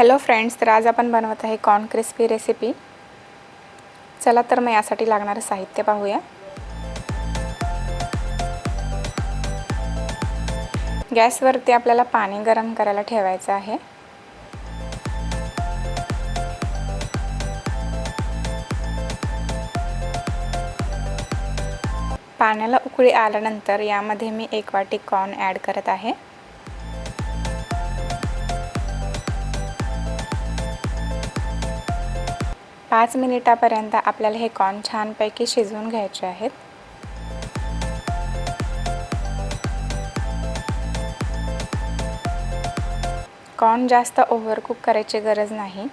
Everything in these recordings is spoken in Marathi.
हॅलो फ्रेंड्स तर आज आपण बनवत आहे कॉर्न क्रिस्पी रेसिपी चला तर मग यासाठी लागणारं साहित्य पाहूया. गॅसवरती आपल्याला पाणी गरम करायला ठेवायचं आहे. पाण्याला उकळी आल्यानंतर यामध्ये मी एक वाटी कॉर्न ॲड करत आहे. पाच मिनिटापर्यंत आपल्याला हे कॉर्न छानपैकी शिजवून घ्यायचे आहेत. कॉर्न जास्त ओव्हरकुक करायची गरज नाही.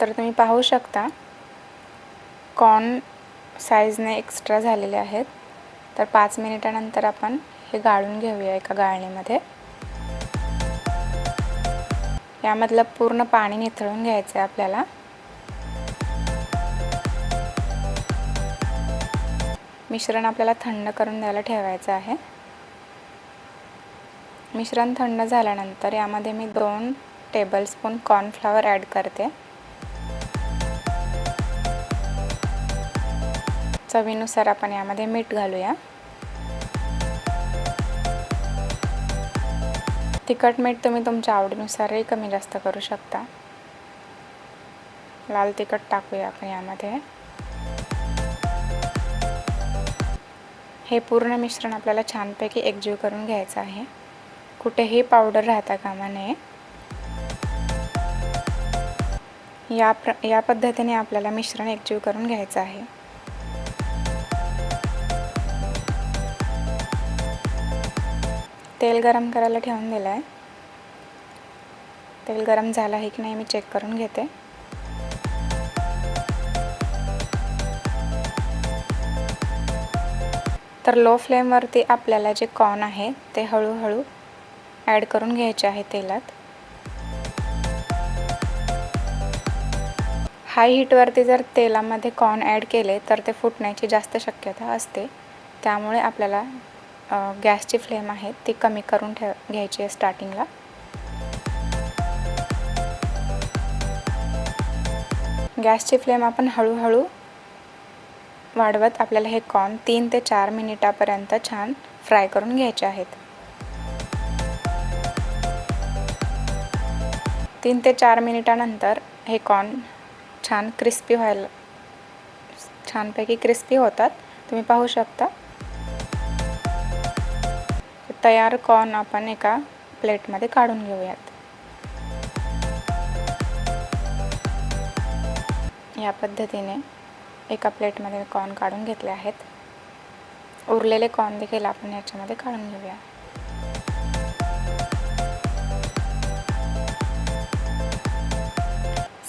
तर तुम्ही पाहू शकता कॉर्न साईजने एक्स्ट्रा झालेले आहेत. तर पाच मिनिटानंतर आपण हे गाळून घेऊया एका गाळणीमध्ये. यामधलं पूर्ण पाणी निथळून घ्यायचं आहे आपल्याला. मिश्रण आपल्याला थंड करून द्यायला ठेवायचं आहे. मिश्रण थंड झाल्यानंतर यामध्ये मी दोन टेबलस्पून कॉर्नफ्लॉवर ॲड करते. चवीनुसार आपण यामध्ये मीठ घालूया. तिखट मीठ तुम्ही तुमच्या आवडीनुसारही कमी जास्त करू शकता. लाल तिखट टाकूया आपण यामध्ये. हे पूर्ण मिश्रण आपल्याला छानपैकी एकजीव करून घ्यायचं आहे. कुठेही पावडर राहता कामा नये. या प्र या पद्धतीने आपल्याला मिश्रण एकजीव करून घ्यायचं आहे. तेल गरम करायला ठेवून दिलं आहे तेल गरम झालं आहे की नाही मी चेक करून घेते. तर लो फ्लेमवरती आपल्याला जे कॉर्न आहे ते हळूहळू ॲड करून घ्यायचे आहे तेलात. हाय हीटवरती जर तेलामध्ये कॉर्न ॲड केले तर ते फुटण्याची जास्त शक्यता असते. त्यामुळे आपल्याला गॅसची फ्लेम आहे ती कमी करून ठेव घ्यायची आहे स्टार्टिंगला. गॅसची फ्लेम आपण हळूहळू वाढवत आपल्याला हे कॉर्न तीन ते चार मिनिटापर्यंत छान फ्राय करून घ्यायचे आहेत. तीन ते चार मिनिटानंतर हे कॉर्न छान क्रिस्पी व्हायला छानपैकी क्रिस्पी होतात. तुम्ही पाहू शकता. तयार कॉर्न आपण एका प्लेटमध्ये काढून घेऊयात. या पद्धतीने एका प्लेटमध्ये कॉर्न काढून घेतले आहेत. उरलेले कॉर्न देखील आपण याच्यामध्ये काढून घेऊया.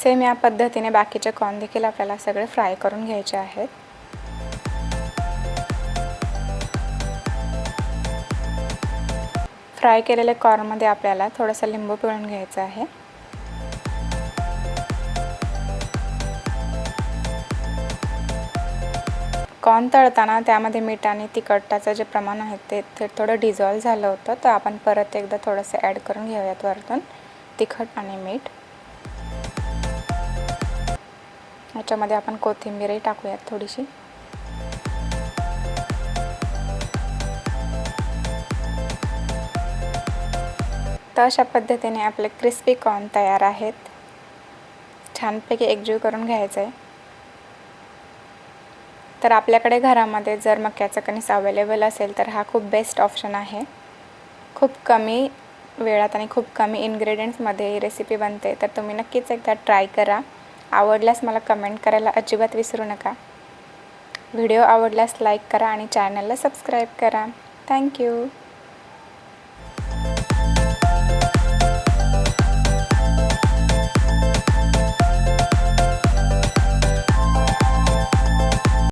सेम या पद्धतीने बाकीचे कॉर्न देखील आपल्याला सगळे फ्राय करून घ्यायचे आहेत. फ्राय केलेल्या कॉर्नमध्ये आपल्याला थोडंसं लिंबू पिळून घ्यायचं आहे. कॉर्न तळताना त्यामध्ये मीठ आणि तिखटाचं जे प्रमाण आहे ते ते थोडं डिझॉल्व झालं होतं तर आपण परत एकदा थोडंसं ॲड करून घेऊयात वरतून तिखट आणि मीठ. ह्याच्यामध्ये आपण कोथिंबीरही टाकूयात थोडीशी. तर अशा पद्धतीने आपले क्रिस्पी कॉर्न तयार आहेत. छानपैकी एकजीव करून घ्यायचं आहे तर आपल्याकडे घरामध्ये जर मक्याचं कणीस अवेलेबल असेल तर हा खूप बेस्ट ऑप्शन आहे. खूप कमी वेळात आणि खूप कमी इन्ग्रेडियंट्समध्ये ही रेसिपी बनते. तर तुम्ही नक्कीच एकदा ट्राय करा. आवडल्यास मला कमेंट करायला अजिबात विसरू नका. व्हिडिओ आवडल्यास लाईक करा आणि चॅनलला सबस्क्राईब करा. थँक्यू